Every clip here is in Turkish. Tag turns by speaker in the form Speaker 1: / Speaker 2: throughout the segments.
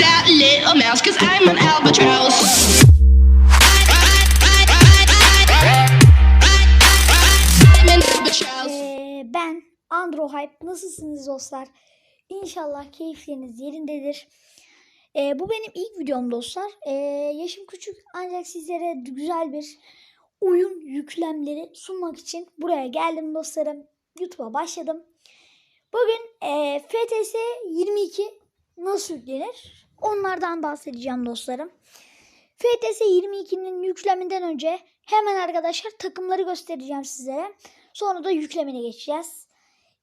Speaker 1: that little mouse, cause I'm an albatross.
Speaker 2: Ee, ben Andro Hype. Nasılsınız dostlar? İnşallah keyifleriniz yerindedir. Ee, bu benim ilk videom dostlar. Ee, yaşım küçük ancak sizlere güzel bir oyun yüklemleri sunmak için buraya geldim dostlarım. YouTube'a başladım. Bugün e, FTS 22 nasıl yüklenir? Onlardan bahsedeceğim dostlarım. FTS 22'nin yükleminden önce hemen arkadaşlar takımları göstereceğim sizlere. Sonra da yüklemine geçeceğiz.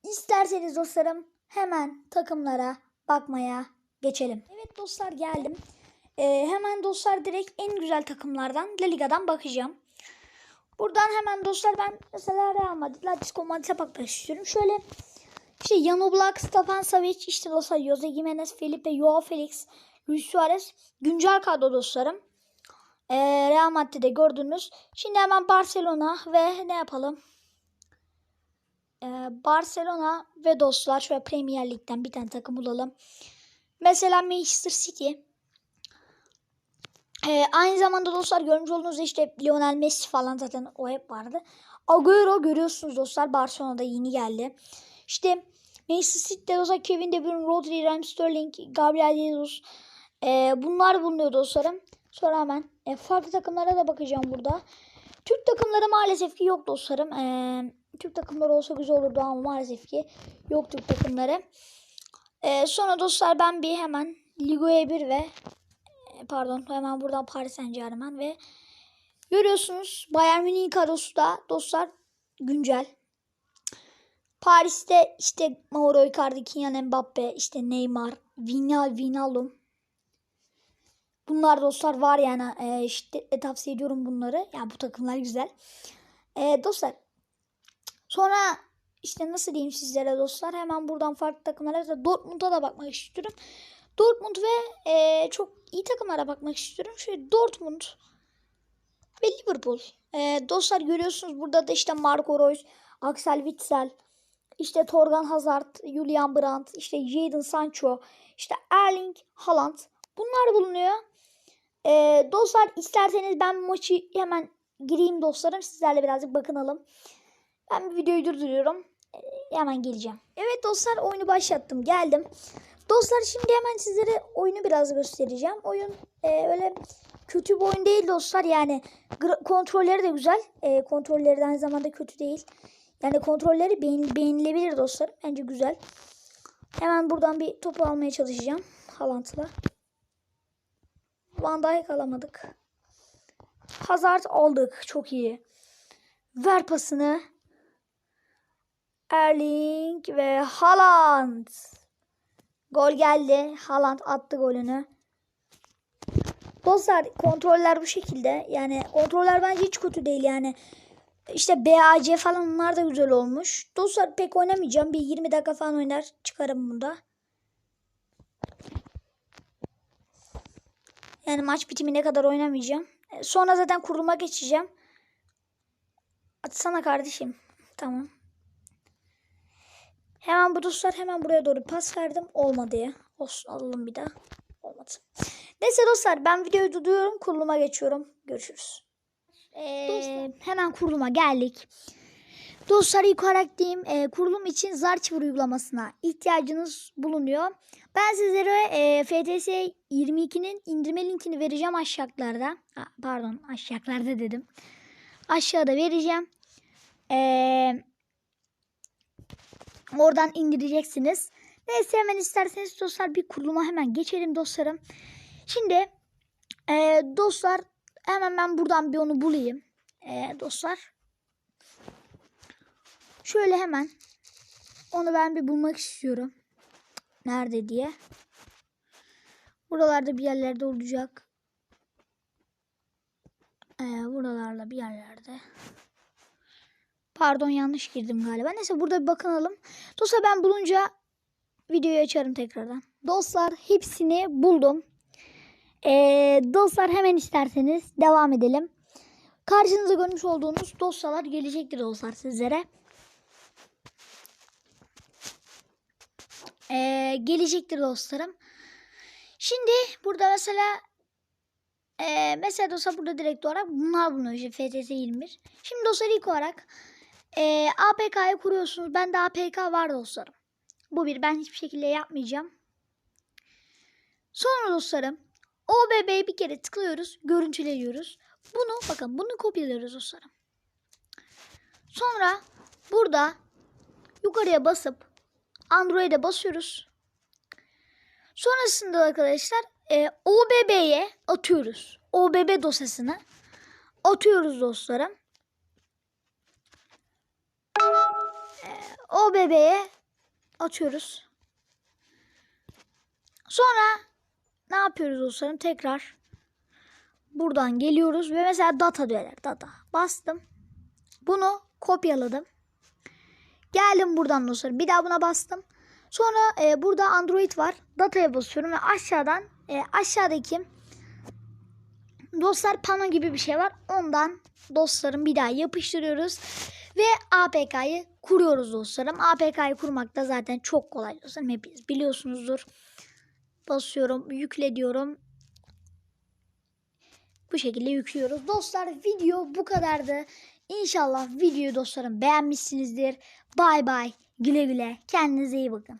Speaker 2: İsterseniz dostlarım hemen takımlara bakmaya geçelim. Evet dostlar geldim. Ee, hemen dostlar direkt en güzel takımlardan La Liga'dan bakacağım. Buradan hemen dostlar ben mesela Real Madrid, Atletico Madrid'e bakmak istiyorum. Şöyle işte Jan Oblak, Stefan Savic, işte dostlar Jose Gimenez, Felipe, Joao Felix, Luis Suarez. Güncel kadro dostlarım. Ee, Real Madrid'de gördünüz. Şimdi hemen Barcelona ve ne yapalım? Ee, Barcelona ve dostlar şöyle Premier Lig'den bir tane takım bulalım. Mesela Manchester City. Ee, aynı zamanda dostlar görmüş olduğunuz işte Lionel Messi falan zaten o hep vardı. Agüero görüyorsunuz dostlar Barcelona'da yeni geldi. İşte Manchester City'de dostlar Kevin De Bruyne, Rodri, Raheem Sterling, Gabriel Jesus. Ee, bunlar bulunuyor dostlarım. Sonra hemen e, farklı takımlara da bakacağım burada. Türk takımları maalesef ki yok dostlarım. Ee, Türk takımları olsa güzel olurdu ama maalesef ki yok Türk takımları. Ee, sonra dostlar ben bir hemen Ligue 1 ve e, pardon hemen buradan Paris Saint Germain ve görüyorsunuz Bayern Münih kadrosu da dostlar güncel. Paris'te işte Mauro Icardi, Kylian Mbappe, işte Neymar, Vinal, Vinalum. Bunlar dostlar var yani e, işte e, tavsiye ediyorum bunları. Yani bu takımlar güzel. E, dostlar sonra işte nasıl diyeyim sizlere dostlar hemen buradan farklı takımlara da Dortmund'a da bakmak istiyorum. Dortmund ve e, çok iyi takımlara bakmak istiyorum. Şöyle Dortmund ve Liverpool. E, dostlar görüyorsunuz burada da işte Marco Reus, Axel Witsel, işte Torgan Hazard, Julian Brandt, işte Jadon Sancho, işte Erling Haaland. Bunlar bulunuyor. Ee, dostlar isterseniz ben maçı hemen gireyim dostlarım. Sizlerle birazcık bakınalım. Ben bir videoyu durduruyorum. Ee, hemen geleceğim. Evet dostlar oyunu başlattım. Geldim. Dostlar şimdi hemen sizlere oyunu biraz göstereceğim. Oyun e, öyle kötü bir oyun değil dostlar. Yani kontrolleri de güzel. E, kontrolleri de aynı zamanda kötü değil. Yani kontrolleri beğen- beğenilebilir dostlar. Bence güzel. Hemen buradan bir topu almaya çalışacağım. Haaland'la. Van Dijk alamadık. Hazard aldık. Çok iyi. Ver pasını. Erling ve Haaland. Gol geldi. Haaland attı golünü. Dostlar kontroller bu şekilde. Yani kontroller bence hiç kötü değil yani. İşte BAC falan onlar da güzel olmuş. Dostlar pek oynamayacağım. Bir 20 dakika falan oynar çıkarım bunda. Yani maç bitimine kadar oynamayacağım. E, Sonra zaten kuruluma geçeceğim. Atsana kardeşim. Tamam. Hemen bu dostlar hemen buraya doğru pas verdim. Olmadı ya. Olsun alalım bir daha. Olmadı. Neyse dostlar ben videoyu durduruyorum. Kuruluma geçiyorum. Görüşürüz. Ee, hemen kuruluma geldik. Dostlar ilk olarak diyeyim e, kurulum için Zarchiver uygulamasına ihtiyacınız bulunuyor. Ben sizlere e, FTS 22'nin indirme linkini vereceğim aşağılarda. Pardon aşağılarda dedim. Aşağıda vereceğim. Eee Oradan indireceksiniz. Neyse hemen isterseniz dostlar bir kuruluma hemen geçelim dostlarım. Şimdi e, dostlar hemen ben buradan bir onu bulayım. E, dostlar. Şöyle hemen onu ben bir bulmak istiyorum. Nerede diye. Buralarda bir yerlerde olacak. E, buralarda bir yerlerde. Pardon yanlış girdim galiba. Neyse burada bir bakınalım. Dostlar ben bulunca videoyu açarım tekrardan. Dostlar hepsini buldum. Ee, dostlar hemen isterseniz devam edelim. Karşınıza görmüş olduğunuz dosyalar gelecektir dostlar sizlere. Ee, gelecektir dostlarım. Şimdi burada mesela eee mesela dostlar burada direkt olarak bunlar bulunuyor işte FTS 21. Şimdi dostlar ilk olarak eee APK'yı kuruyorsunuz. Bende APK var dostlarım. Bu bir ben hiçbir şekilde yapmayacağım. Sonra dostlarım OBB'yi bir kere tıklıyoruz. Görüntülüyoruz. Bunu bakın bunu kopyalıyoruz dostlarım. Sonra burada yukarıya basıp Android'e basıyoruz. Sonrasında arkadaşlar e, OBB'ye atıyoruz. OBB dosyasını atıyoruz dostlarım. E, OBB'ye atıyoruz. Sonra ne yapıyoruz dostlarım? Tekrar buradan geliyoruz ve mesela data diyorlar. Data. Bastım. Bunu kopyaladım. Geldim buradan dostlarım. Bir daha buna bastım. Sonra e, burada Android var. Data'ya basıyorum ve aşağıdan e, aşağıdaki dostlar pano gibi bir şey var. Ondan dostlarım bir daha yapıştırıyoruz. Ve APK'yı kuruyoruz dostlarım. APK'yı kurmak da zaten çok kolay dostlarım. Hepiniz biliyorsunuzdur. Basıyorum. Yükle diyorum. Bu şekilde yüklüyoruz. Dostlar video bu kadardı. İnşallah videoyu dostlarım beğenmişsinizdir. Bay bay. Güle güle. Kendinize iyi bakın.